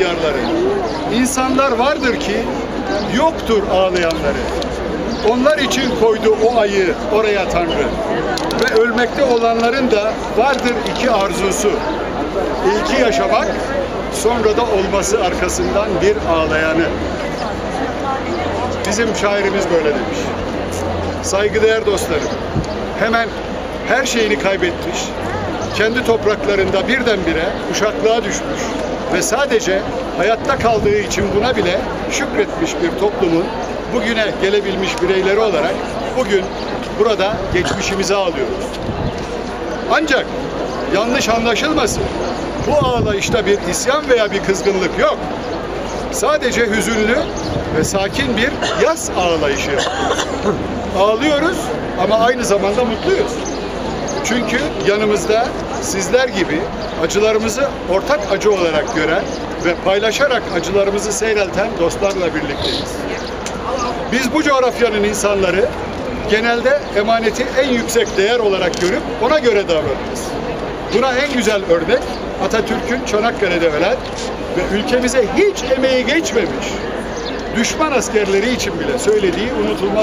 yarları. İnsanlar vardır ki yoktur ağlayanları. Onlar için koydu o ayı oraya Tanrı. Ve ölmekte olanların da vardır iki arzusu. İlki yaşamak, sonra da olması arkasından bir ağlayanı. Bizim şairimiz böyle demiş. Saygıdeğer dostlarım, hemen her şeyini kaybetmiş, kendi topraklarında birdenbire uşaklığa düşmüş ve sadece hayatta kaldığı için buna bile şükretmiş bir toplumun bugüne gelebilmiş bireyleri olarak bugün burada geçmişimizi ağlıyoruz. Ancak yanlış anlaşılmasın, bu ağlayışta bir isyan veya bir kızgınlık yok. Sadece hüzünlü ve sakin bir yaz ağlayışı. Ağlıyoruz ama aynı zamanda mutluyuz. Çünkü yanımızda sizler gibi acılarımızı ortak acı olarak gören ve paylaşarak acılarımızı seyrelten dostlarla birlikteyiz. Biz bu coğrafyanın insanları genelde emaneti en yüksek değer olarak görüp ona göre davranırız. Buna en güzel örnek Atatürk'ün Çanakkale'de ölen ve ülkemize hiç emeği geçmemiş düşman askerleri için bile söylediği unutulmaz